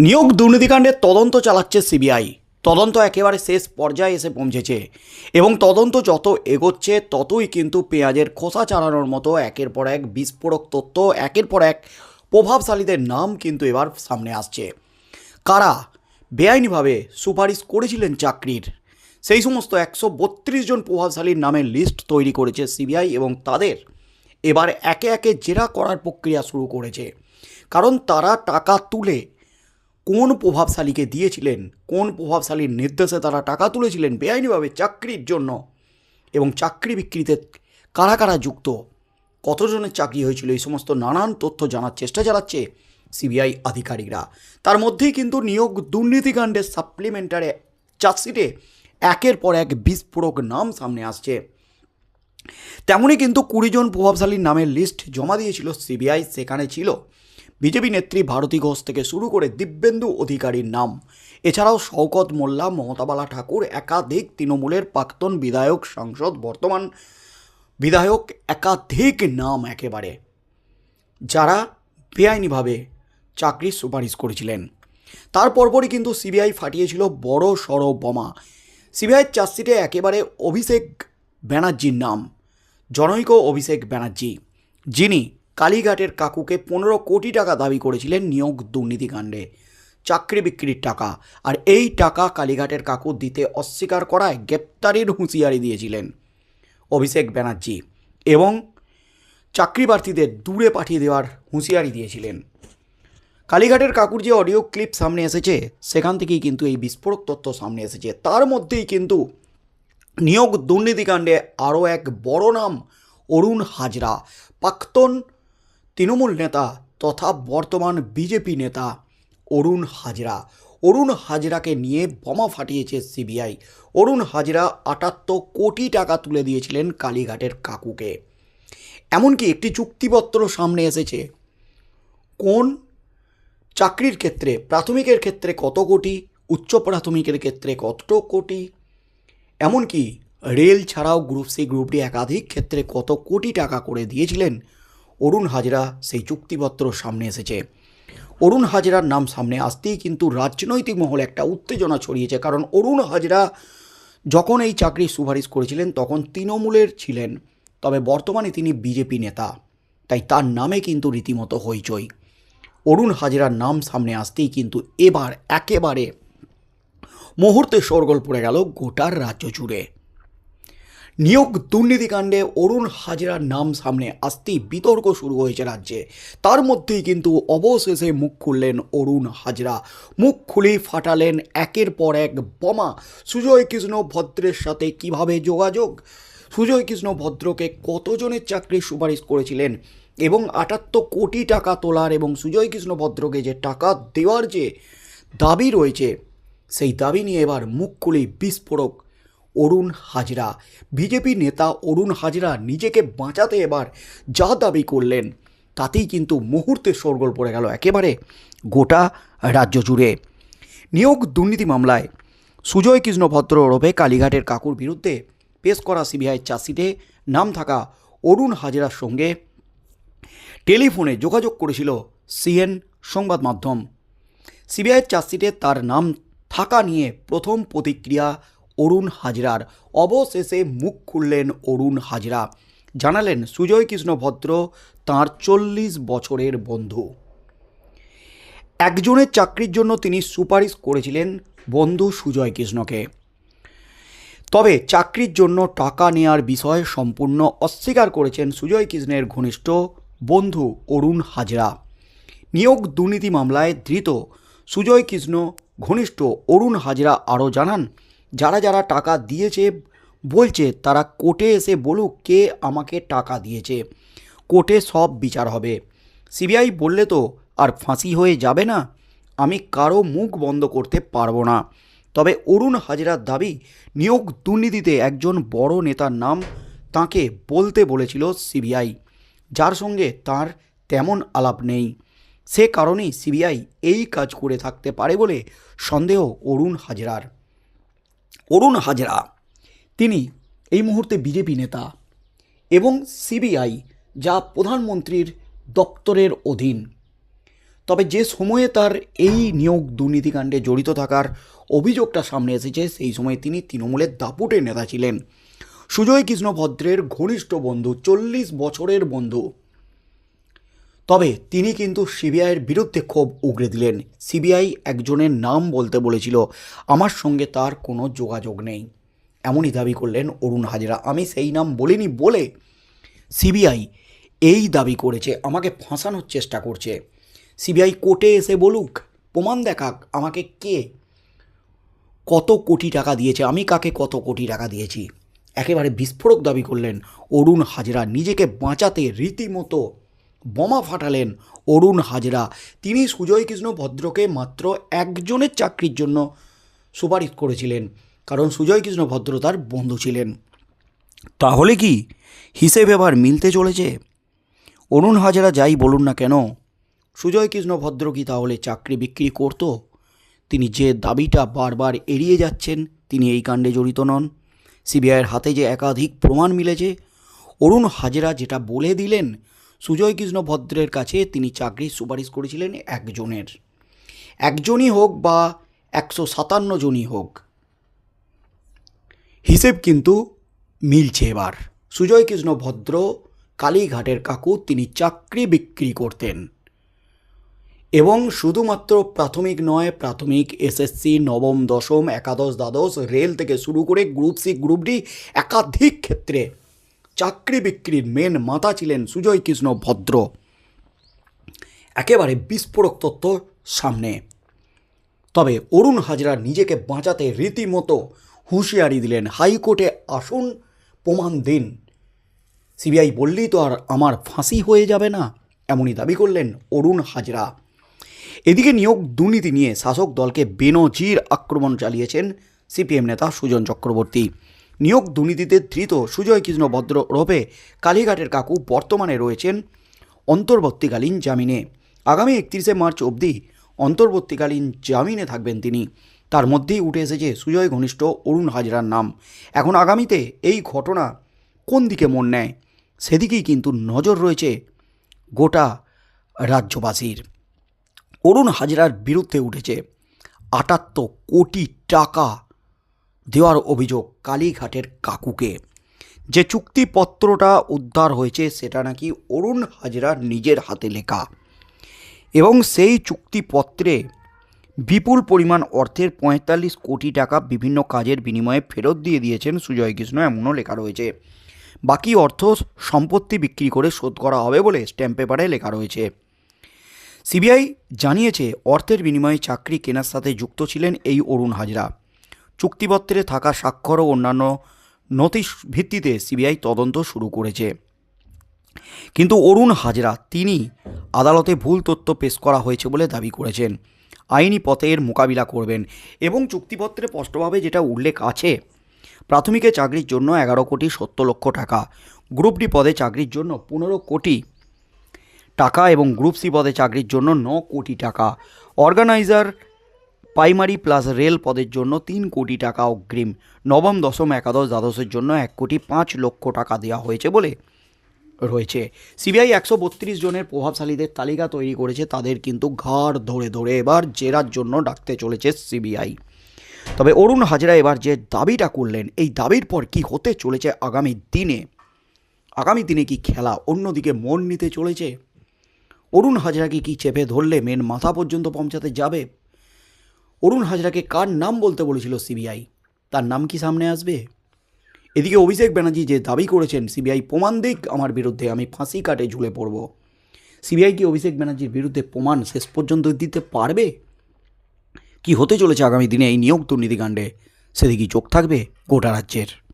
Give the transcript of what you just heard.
নিয়োগ দুর্নীতিকাণ্ডের তদন্ত চালাচ্ছে সিবিআই। তদন্ত একেবারে শেষ পর্যায়ে এসে পৌঁছেছে এবং তদন্ত যত এগোচ্ছে ততই কিন্তু পেঁয়াজের খোসা চালানোর মতো একের পর এক বিস্ফোরক তথ্য, একের পর এক প্রভাবশালীদের নাম কিন্তু এবার সামনে আসছে। কারা? বেআইনিভাবে সুপারিশ করেছিলেন চাকরির। সেই সমস্ত একশো বত্রিশ জন প্রভাবশালীর নামের লিস্ট তৈরি করেছে সিবিআই এবং তাদের এবার একে একে জেরা করার প্রক্রিয়া শুরু করেছে। কারণ তারা টাকা তুলে কোন প্রভাবশালীকে দিয়েছিলেন? কোন প্রভাবশালীর নির্দেশে তারা টাকা তুলেছিলেন বেআইনিভাবে চাকরির জন্য? এবং চাকরি বিক্রিতে কারা কারা যুক্ত? কতজনের চাকরি হয়েছিল? এই সমস্ত নানান তথ্য জানার চেষ্টা চালাচ্ছে সিবিআই আধিকারিকরা। তার মধ্যেই কিন্তু নিয়োগ দুর্নীতিকাণ্ডের সাপ্লিমেন্টারে চার্জশিটে একের পর এক বিস্ফোরক নাম সামনে আসছে। তেমনই কিন্তু কুড়িজন প্রভাবশালীর নামের লিস্ট জমা দিয়েছিল সিবিআই, সেখানে ছিল বিজেপি নেত্রী ভারতী ঘোষ থেকে শুরু করে দিব্যেন্দু অধিকারীর নাম। এছাড়াও শওকত মোল্লা মমতাবালা ঠাকুর, একাধিক তৃণমূলের প্রাক্তন বিধায়ক, সাংসদ, বর্তমান বিধায়ক, একাধিক নাম একেবারে, যারা বেআইনিভাবে চাকরির সুপারিশ করেছিলেন। তার পরপরই কিন্তু সিবিআই ফাটিয়েছিল বড় সড় বোমা। সিবিআইয়ের চার্জশিটে একেবারে অভিষেক ব্যানার্জির নাম, জনৈক অভিষেক ব্যানার্জি, যিনি কালীঘাটের কাকুকে পনেরো কোটি টাকা দাবি করেছিলেন নিয়োগ দুর্নীতিকাণ্ডে চাকরি বিক্রির টাকা। আর এই টাকা কালীঘাটের কাকু দিতে অস্বীকার করায় গ্রেপ্তারির হুঁশিয়ারি দিয়েছিলেন অভিষেক ব্যানার্জি এবং চাকরি প্রার্থীদের দূরে পাঠিয়ে দেওয়ার হুঁশিয়ারি দিয়েছিলেন। কালীঘাটের কাকুর যে অডিও ক্লিপ সামনে এসেছে, সেখান থেকেই কিন্তু এই বিস্ফোরক তথ্য সামনে এসেছে। তার মধ্যেই কিন্তু নিয়োগ দুর্নীতিকাণ্ডে আরও এক বড় নাম, অরুণ হাজরা। প্রাক্তন তৃণমূল নেতা তথা বর্তমান বিজেপি নেতা অরুণ হাজরা। অরুণ হাজরাকে নিয়ে বোমা ফাটিয়েছে সিবিআই। অরুণ হাজরা আটাত্তর কোটি টাকা তুলে দিয়েছিলেন কালীঘাটের কাকুকে। এমনকি একটি চুক্তিপত্র সামনে এসেছে। কোন? চাকরির ক্ষেত্রে, প্রাথমিকের ক্ষেত্রে কত কোটি? উচ্চ প্রাথমিকের ক্ষেত্রে কত কোটি? এমনকি রেল ছাড়াও গ্রুপ সি, গ্রুপ ডি একাধিক ক্ষেত্রে কত কোটি টাকা করে দিয়েছিলেন অরুণ হাজরা সেই চুক্তিপত্র সামনে এসেছে। অরুণ হাজরার নাম সামনে আসতেই কিন্তু রাজনৈতিক মহলে একটা উত্তেজনা ছড়িয়েছে, কারণ অরুণ হাজরা যখন এই চাকরির সুপারিশ করেছিলেন তখন তৃণমূলের ছিলেন, তবে বর্তমানে তিনি বিজেপি নেতা, তাই তার নামে কিন্তু রীতিমতো হইচই। অরুণ হাজরার নাম সামনে আসতেই কিন্তু এবার একেবারে মুহূর্তে শোরগোল পড়ে গেল গোটার রাজ্য জুড়ে। নিয়োগ দুর্নীতিকাণ্ডে অরুণ হাজরার নাম সামনে আসতেই বিতর্ক শুরু হয়েছে রাজ্যে। তার মধ্যেই কিন্তু অবশেষে মুখ খুললেন অরুণ হাজরা। মুখ খুলেই ফাটালেন একের পর এক বোমা। সুজয় কৃষ্ণ ভদ্রের সাথে কীভাবে যোগাযোগ? সুজয় কৃষ্ণ ভদ্রকে কতজনের চাকরির সুপারিশ করেছিলেন? এবং আটাত্তর কোটি টাকা তোলার এবং সুজয় কৃষ্ণ ভদ্রকে যে টাকা দেওয়ার যে দাবি রয়েছে, সেই দাবি নিয়ে এবার মুখ খুলেই বিস্ফোরক। অরুণ হাজরা। বিজেপি নেতা অরুণ হাজরা নিজেকে বাঁচাতে এবার যা দাবি করলেন, তাতেই কিন্তু মুহূর্তে শোরগোল পড়ে গেল একেবারে গোটা রাজ্য জুড়ে। নিয়োগ দুর্নীতি মামলায় সুজয় কৃষ্ণ ভদ্র ওরফে কালীঘাটের কাকুর বিরুদ্ধে পেশ করা সিবিআই চার্জশিটে নাম থাকা অরুণ হাজরার সঙ্গে টেলিফোনে যোগাযোগ করেছিল সিএন সংবাদ মাধ্যম। সিবিআইয়ের চার্জশিটে তার নাম থাকা নিয়ে প্রথম প্রতিক্রিয়া অরুণ হাজরার। অবশেষে মুখ খুললেন অরুণ হাজরা। জানালেন, সুজয় কৃষ্ণ ভদ্র তাঁর চল্লিশ বছরের বন্ধু। একজনের চাকরির জন্য তিনি সুপারিশ করেছিলেন বন্ধু সুজয় কৃষ্ণকে। তবে চাকরির জন্য টাকা নেয়ার বিষয়ে সম্পূর্ণ অস্বীকার করেছেন সুজয় কৃষ্ণের ঘনিষ্ঠ বন্ধু অরুণ হাজরা। নিয়োগ দুর্নীতি মামলায় ধৃত সুজয় কৃষ্ণ, ঘনিষ্ঠ অরুণ হাজরা আরও জানান যারা যারা টাকা দিয়েছে, বলছে, তারা কোর্টে এসে বলুক কে আমাকে টাকা দিয়েছে। কোর্টে সব বিচার হবে। সিবিআই বললে তো আর ফাঁসি হয়ে যাবে না। আমি কারও মুখ বন্ধ করতে পারব না। তবে অরুণ হাজরার দাবি, নিয়োগ দুর্নীতিতে একজন বড় নেতার নাম তাকে বলতে বলেছিল সিবিআই। যার সঙ্গে তার তেমন আলাপ নেই। সে কারণেই সিবিআই এই কাজ করে থাকতে পারে বলে সন্দেহ অরুণ হাজরার। অরুণ হাজরা। তিনি এই মুহূর্তে বিজেপি নেতা এবং সিবিআই, যা প্রধানমন্ত্রীর দপ্তরের অধীন। তবে যে সময়ে তার এই নিয়োগ দুর্নীতিকাণ্ডে জড়িত থাকার অভিযোগটা সামনে এসেছে, সেই সময় তিনি তৃণমূলের দাপুটে নেতা ছিলেন। সুজয় কৃষ্ণ ভদ্রের ঘনিষ্ঠ বন্ধু, চল্লিশ বছরের বন্ধু। তবে তিনি কিন্তু সিবিআইয়ের বিরুদ্ধে ক্ষোভ উগরে দিলেন। সিবিআই একজনের নাম বলতে বলেছিল, আমার সঙ্গে তার কোনো যোগাযোগ নেই। এমনই দাবি করলেন অরুণ হাজরা। আমি সেই নাম বলিনি বলে সিবিআই এই দাবি করেছে, আমাকে ফাঁসানোর চেষ্টা করছে। সিবিআই কোর্টে এসে বলুক, প্রমাণ দেখাক আমাকে কে কত কোটি টাকা দিয়েছে, আমি কাকে কত কোটি টাকা দিয়েছি? একেবারে বিস্ফোরক দাবি করলেন অরুণ হাজরা। নিজেকে বাঁচাতে রীতিমতো বোমা ফাটালেন অরুণ হাজরা। তিনি সুজয় কৃষ্ণ ভদ্রকে মাত্র একজনের চাকরির জন্য সুপারিশ করেছিলেন, কারণ সুজয় কৃষ্ণ ভদ্র তার বন্ধু ছিলেন। তাহলে কি হিসেব এবার মিলতে চলেছে? অরুণ হাজরা যাই বলুন না কেন, সুজয় কৃষ্ণ ভদ্র কি তাহলে চাকরি বিক্রি করতো? তিনি যে দাবিটা বারবার এড়িয়ে যাচ্ছেন, তিনি এই কাণ্ডে জড়িত নন। সিবিআইয়ের হাতে যে একাধিক প্রমাণ মিলেছে, অরুণ হাজরা যেটা বলে দিলেন সুজয় কৃষ্ণ ভদ্রের কাছে তিনি চাকরির সুপারিশ করেছিলেন একজনের। একজনই হোক বা একশো সাতান্ন জনই হোক। হিসেব কিন্তু মিলছে এবার। সুজয় কৃষ্ণ ভদ্র, কালীঘাটের কাকু তিনি চাকরি বিক্রি করতেন। এবং শুধুমাত্র প্রাথমিক নয়, প্রাথমিক এসএসসি, নবম, দশম, একাদশ, দ্বাদশ, রেল থেকে শুরু করে গ্রুপ সি, গ্রুপ ডি একাধিক ক্ষেত্রে চাকরি বিক্রির মেন মাতা ছিলেন সুজয় কৃষ্ণ ভদ্র। একেবারে বিস্ফোরক তথ্য সামনে। তবে অরুণ হাজরা নিজেকে বাঁচাতে রীতিমতো হুঁশিয়ারি দিলেন হাইকোর্টে, আসুন, প্রমাণ দিন। সিবিআই বললেই তো আর আমার ফাঁসি হয়ে যাবে না, এমনই দাবি করলেন অরুণ হাজরা। এদিকে নিয়োগ দুর্নীতি নিয়ে শাসক দলকে বেনজির আক্রমণ চালিয়েছেন সিপিএম নেতা সুজন চক্রবর্তী। নিয়োগ দুর্নীতিতে ধৃত সুজয় কৃষ্ণ ভদ্র ওরফে কালীঘাটের কাকু বর্তমানে রয়েছেন অন্তর্বর্তীকালীন জামিনে। আগামী একত্রিশে মার্চ অবধি অন্তর্বর্তীকালীন জামিনে থাকবেন তিনি। তার মধ্যেই উঠে এসেছে সুজয় ঘনিষ্ঠ অরুণ হাজরার নাম। এখন আগামীতে এই ঘটনা কোন দিকে মন নেয়? সেদিকেই কিন্তু নজর রয়েছে গোটা রাজ্যবাসীর। অরুণ হাজরার বিরুদ্ধে উঠেছে আটাত্তর কোটি টাকা দেওয়ার অভিযোগ কালীঘাটের কাকুকে। যে চুক্তিপত্রটা উদ্ধার হয়েছে, সেটা নাকি অরুণ হাজরার নিজের হাতে লেখা। এবং সেই চুক্তিপত্রে বিপুল পরিমাণ অর্থের পঁয়তাল্লিশ কোটি টাকা বিভিন্ন কাজের বিনিময়ে ফেরত দিয়ে দিয়েছেন সুজয় কৃষ্ণ, এমনও লেখা রয়েছে। বাকি অর্থ সম্পত্তি বিক্রি করে শোধ করা হবে বলে স্ট্যাম্প পেপারে লেখা রয়েছে। সিবিআই জানিয়েছে, অর্থের বিনিময়ে চাকরি কেনার সাথে যুক্ত ছিলেন এই অরুণ হাজরা। চুক্তিপত্রে থাকা স্বাক্ষর ও অন্যান্য নথি ভিত্তিতে সিবিআই তদন্ত শুরু করেছে। কিন্তু অরুণ হাজরা, তিনি আদালতে ভুল তথ্য পেশ করা হয়েছে বলে দাবি করেছেন। আইনি পথে এর মোকাবিলা করবেন এবং চুক্তিপত্রে স্পষ্টভাবে যেটা উল্লেখ আছে, প্রাথমিকে চাকরির জন্য এগারো কোটি সত্তর লক্ষ টাকা, গ্রুপ ডি পদে চাকরির জন্য পনেরো কোটি টাকা এবং গ্রুপ সি পদে চাকরির জন্য ন কোটি টাকা। অর্গানাইজার প্রাইমারি প্লাস রেল পদের জন্য তিন কোটি টাকা অগ্রিম। নবম, দশম, একাদশ, দ্বাদশের জন্য এক কোটি পাঁচ লক্ষ টাকা দেওয়া হয়েছে বলে রয়েছে। সিবিআই একশো বত্রিশ জনের প্রভাবশালীদের তালিকা তৈরি করেছে, তাদের কিন্তু ঘাড় ধরে ধরে এবার জেরার জন্য ডাকতে চলেছে সিবিআই। তবে অরুণ হাজরা এবার যে দাবিটা করলেন, এই দাবির পর কি হতে চলেছে আগামী দিনে? আগামী দিনে কি খেলা অন্যদিকে মন নিতে চলেছে? অরুণ হাজরাকে কি চেপে ধরলে মেন মাথা পর্যন্ত পৌঁছাতে যাবে? অরুণ হাজরাকে কার নাম বলতে বলেছিল সিবিআই? তার নাম কি সামনে আসবে? এদিকে অভিষেক ব্যানার্জি যে দাবি করেছেন, সিবিআই প্রমাণ দিক আমার বিরুদ্ধে, আমি ফাঁসি কাটে ঝুলে পড়ব। সিবিআই কি অভিষেক ব্যানার্জির বিরুদ্ধে প্রমাণ শেষ পর্যন্ত দিতে পারবে? কি হতে চলেছে আগামী দিনে এই নিয়োগ দুর্নীতিকাণ্ডে? সেদিকে চোখ থাকবে গোটা রাজ্যের?